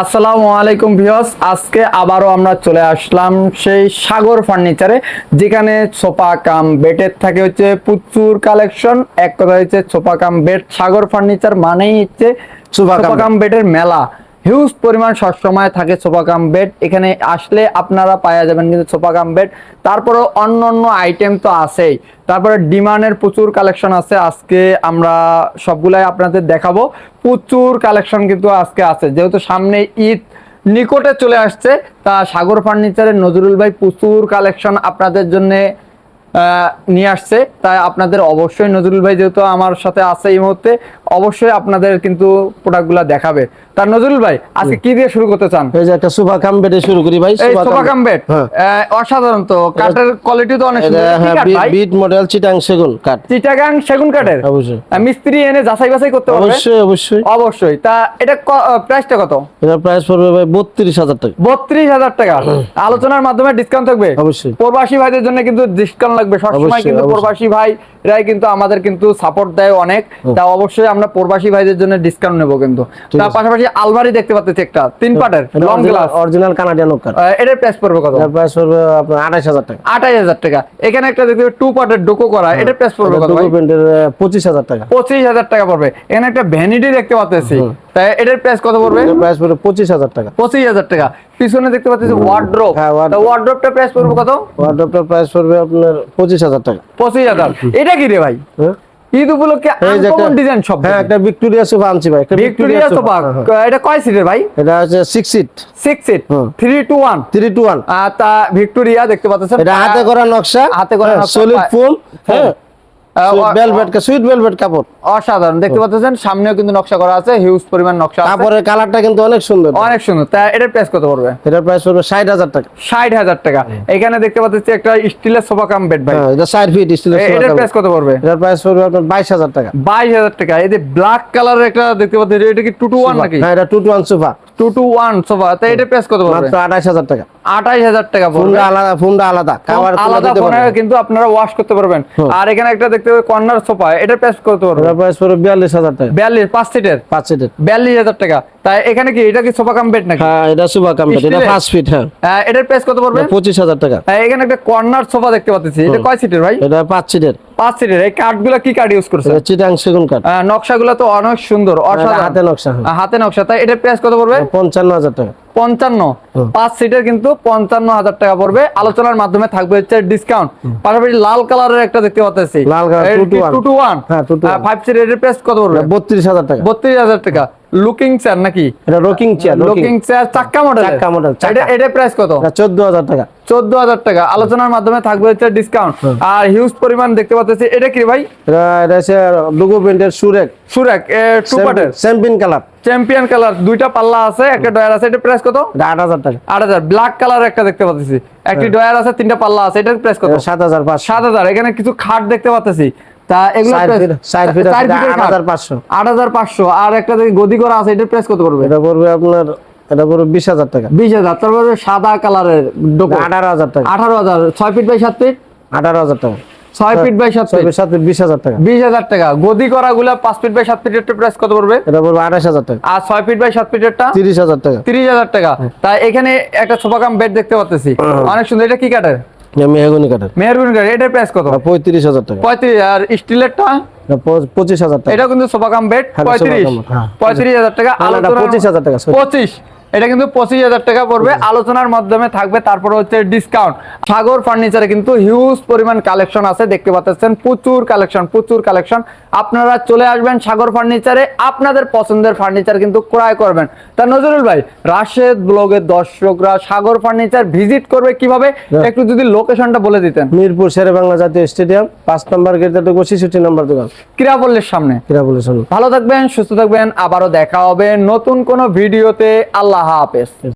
আসসালামু আলাইকুম ভিউয়ার্স আজকে আবারও আমরা চলে আসলাম সেই সাগর ফার্নিচারে যেখানে সোফা কাম বেডের থাকে হচ্ছে প্রচুর কালেকশন। এক কথা হচ্ছে sofa cum bed Sagar furniture মানেই হচ্ছে ছোপা সোফা কাম বেডের মেলা। হিউজ পরিমাণ সবসময় থাকে সোফা কাম বেড এখানে আসলে আপনারা পাওয়া যাবেন কিন্তু সোফা কাম বেড তারপরেও অন্য অন্য আইটেম তো আছেই। তারপরে ডিমান্ডের প্রচুর কালেকশন আছে। আজকে আমরা সবগুলাই আপনাদের দেখাবো। প্রচুর কালেকশন কিন্তু আজকে আছে। যেহেতু সামনে ঈদ নিকটে চলে আসছে, তা সাগর ফার্নিচারের নজরুল ভাই প্রচুর কালেকশন আপনাদের জন্য নিয়ে আসছে। তাই আপনাদের অবশ্যই নজরুল ভাই যেহেতু আমার সাথে আছে এই মুহূর্তে অবশ্যই আপনাদের কিন্তু প্রোডাক্টগুলো দেখাবে। তার নজরুল ভাই আজকে কি দিয়ে শুরু করতে চান? এই যে একটা সোফা কাম বেডে শুরু করি ভাই এই সোফা কাম বেড হ্যাঁ। অসাধারণ তো। কাঠের কোয়ালিটি তো অনেক সুন্দর। হ্যাঁ? বিট মডেল চিটাং সেগুন কাঠ। চিটাগাং সেগুন কাঠের? অবশ্যই। মিস্ত্রি এনে যাচাই বাছাই করতে পারবে? অবশ্যই অবশ্যই। অবশ্যই। তা এটা প্রাইসটা কত? এটার প্রাইস পড়বে ভাই বত্রিশ হাজার টাকা। বত্রিশ হাজার টাকা। আলোচনার মাধ্যমে ডিসকাউন্ট থাকবে? অবশ্যই। প্রবাসী ভাইদের জন্য কিন্তু ডিসকাউন্ট লাগবে সবসময় কিন্তু। প্রবাসী ভাইরাই কিন্তু আমাদের কিন্তু সাপোর্ট দেয় অনেক। তা অবশ্যই আমরা প্রবাসী ভাইদের জন্য ডিসকাউন্ট নেব কিন্তু। তার পাশাপাশি আলমারি দেখতে পাচ্ছি একটা তিন পাটের long glass original Canadian oak কাঠ এটার প্রাইস পড়বে কত? প্রাইস পড়বে আপনার আঠাশ হাজার টাকা। আঠাশ হাজার টাকা। এখানে একটা দেখতে টু পার্টের ডোকো করা এটার প্রাইস পড়বে কত ভাই? ডকুমেন্টের পঁচিশ হাজার টাকা। পঁচিশ হাজার টাকা পড়বে। এখানে একটা ভ্যানিটি দেখতে পাচ্ছি। তাই এটার প্রাইস কত পড়বে? প্রাইস পড়বে পঁচিশ হাজার টাকা। পঁচিশ হাজার টাকা। পিছনে দেখতে পাচ্ছি ওয়ার্ড্রোপ হ্যাঁ, wardrobe। ওয়ার্ড্রোপটা প্রাইস পড়বে কত? ওয়ার্ড্রপটার প্রাইস পড়বে আপনার পঁচিশ হাজার টাকা। পঁচিশ হাজার। এটা কি রে ভাই? হ্যাঁ? ঈদ উপলক্ষে একটা- ডিজাইন সব হ্যাঁ একটা ভিক্টোরিয়া সোফা আনছি ভাই। একটা ভিক্টোরিয়া সোফা হ্যাঁ, হ্যাঁ। এটা কয় সিটের ভাই? এটা হচ্ছে সিক্স সিট সিক্স সিট হুম। Three two one three two one তা ভিক্টোরিয়া দেখতে পাচ্ছেন। এটা হাতে করা নকশা। হাতে করা নকশা, সলিড ফোম হ্যাঁ। অ- ভেলভেট সুইট ভেলভেট কাপড়। অসাধারণ দেখতে পাচ্ছেন সামনেও কিন্তু নকশা করা আছে হিউজ পরিমাণ নকশা আছে। কাপড়ের কালারটা কিন্তু অনেক সুন্দর। অনেক সুন্দর তা এটার প্রাইস কত পড়বে? এটার প্রাইস পড়বে ষাট হাজার টাকা। এখানে দেখতে পাচ্ছি একটা স্টিলের সোফা কাম বেড ভাই। হ্যাঁ এটা ষাট ফিট স্টিলের এ- এটার প্রাইস কত পড়বে? এটার প্রাইস পড়বে আপনার বাইশ হাজার টাকা। বাইশ হাজার টাকা। এই যে ব্ল্যাক কালারের একটা দেখতে এটা কি নাকি? হ্যাঁ এটা sofa two two one sofa তা এটার প্রাইস কত পড়বে? মাত্র আঠাশ হাজার টাকা। আঠাইশ হাজার টাকা আলাদা আলাদা কিন্তু আপনারা ওয়াশ করতে পারবেন। আর এখানে একটা দেখতে পাবেন কর্নার সোফা প্রাইস প্রাইস পড়বে? হাজার টাকা। বিয়াল্লিশ পাঁচ সিটের পাঁচ সিটের টাকা। তাই এখানে কি এটা কি সোফা কাম বেড নাকি? হ্যাঁ এটা সোফা এটা ফিট হ্যাঁ। এটার প্রাইস কত পড়বে? পঁচিশ হাজার টাকা। আহ, এখানে একটা কর্নার সোফা দেখতে পাচ্ছি। এটা কয় সিটের ভাই? এটা পাঁচ সিটের পাঁচ সিটের এই কাঠগুলো কি কাঠ ইউজ করছে চিটাং সেগুন কাঠ নকশাগুলো তো অনেক সুন্দর এটা অসাধারণ। হাতে নকশা হ্যাঁ। হাতে নকশা। তাই এটার প্রাইস কত পড়বে? পঞ্চান্ন হাজার টাকা। পঞ্চান্ন। পাঁচ সিটের কিন্তু পঞ্চান্ন হাজার টাকা পড়বে। আলোচনার মাধ্যমে থাকবে হচ্ছে ডিসকাউন্ট পাশাপাশি লাল কালারের একটা দেখতে পাচ্ছি লাল টু টু ওয়ান 221 ফাইভ সিটের প্রাইস কত পড়বে? বত্রিশ হাজার টাকা। বত্রিশ হাজার টাকা। লুকিং চেয়ার নাকি? এটা রকিং চেয়ার লুকিং চেয়ার চাক্কা মডেল চাক্কা model, চাক্কা। এটা প্রাইস কত? চোদ্দ হাজার টাকা। চোদ্দ হাজার টাকা। আলোচনার মাধ্যমে থাকবে হচ্ছে ডিসকাউন্ট আর হিউজ পরিমাণ দেখতে পাচ্ছি এটা কি ভাই? এটা এটা ডুগো প্রিন্টের সুরেক সুরেক টু পার্টের চ্যাম্পিয়ন কালার চ্যাম্পিয়ন কালার দুইটা পাল্লা আছে একটা ডয়ার আছে এটা প্রাইস কত? এটা আট হাজার টাকা। আট হাজার ব্ল্যাক কালার একটা দেখতে পাচ্ছি। একটি ডয়ার আছে তিনটা পাল্লা আছে এটার প্রাইস কত? এটা সাত হাজার পাঁচশো। সাত হাজার এখানে কিছু খাট দেখতে পাচ্ছি। তা এগুলো চার ফিট চার ফিট চার ফিটের আট খাট। হাজার পাঁচশো। আট হাজার পাঁচশো আর একটা দেখি গদি করা আছে এটার প্রাইস কত পড়বে? এটা করবে আপনার এটা পড়বে বিশ হাজার টাকা। বিশ হাজার তারপরে সাদা কালারের ডোকো। আঠারো হাজার টাকা। আঠারো হাজার ছয় ফিট বাই সাত ফিট? আঠারো হাজার টাকা। ছয় ফিট বাই সাত ফিট সাত ফিট বিশ হাজার টাকা। বিশ হাজার টাকা। গদি করা গুলা পাঁচ ফিট বাই সাত ফিটের প্রাইস কত পড়বে? এটা পড়বে আঠাশ হাজার টাকা। আর ছয় ফিট বাই সাত ফিটেরটা তিরিশ হাজার টাকা। তিরিশ হাজার টাকা। তাই এখানে একটা সোফা কাম বেড দেখতে পাচ্ছি অনেক সুন্দর। এটা কি কাঠের? মেহগুনি কাঠের। মেহরগুন কাঠ এটার প্রাইস কত? পঁয়ত্রিশ হাজার টাকা। পঁয়ত্রিশ আর স্টিলেরটা? পঁচিশ হাজার টাকা। এটা কিন্তু সোফা কাম বেড হ্যাঁ, পঁয়ত্রিশ। হ্যাঁ। পঁয়ত্রিশ হাজার টাকা। না, পঁচিশ হাজার টাকা, পঁচিশ। এটা কিন্তু পঁচিশ হাজার টাকা পড়বে। আলোচনার মাধ্যমে থাকবে তারপরে হচ্ছে ডিসকাউন্ট সাগর ফার্নিচারে কিন্তু হিউজ পরিমাণ কালেকশন আছে দেখতে পাচ্ছেন প্রচুর কালেকশন প্রচুর কালেকশন আপনারা চলে আসবেন সাগর ফার্নিচারে আপনাদের পছন্দের ফার্নিচার কিন্তু ক্রয় করবেন। তা নজরুল ভাই রাশেদ ব্লগের দর্শকরা সাগর ফার্নিচার ভিজিট করবে কীভাবে? একটু যদি লোকেশনটা বলে দিতেন। মিরপুর শেরে বাংলা জাতীয় স্টেডিয়াম পাঁচ নম্বর গেট ঢুকবো ছেষট্টি নম্বর দোকান। ক্রীড়াপল্লের সামনে। কিরা বলেছেন ভালো থাকবেন সুস্থ থাকবেন আবারও দেখা হবে নতুন কোনো ভিডিওতে। আল্লাহ Aha, bestens.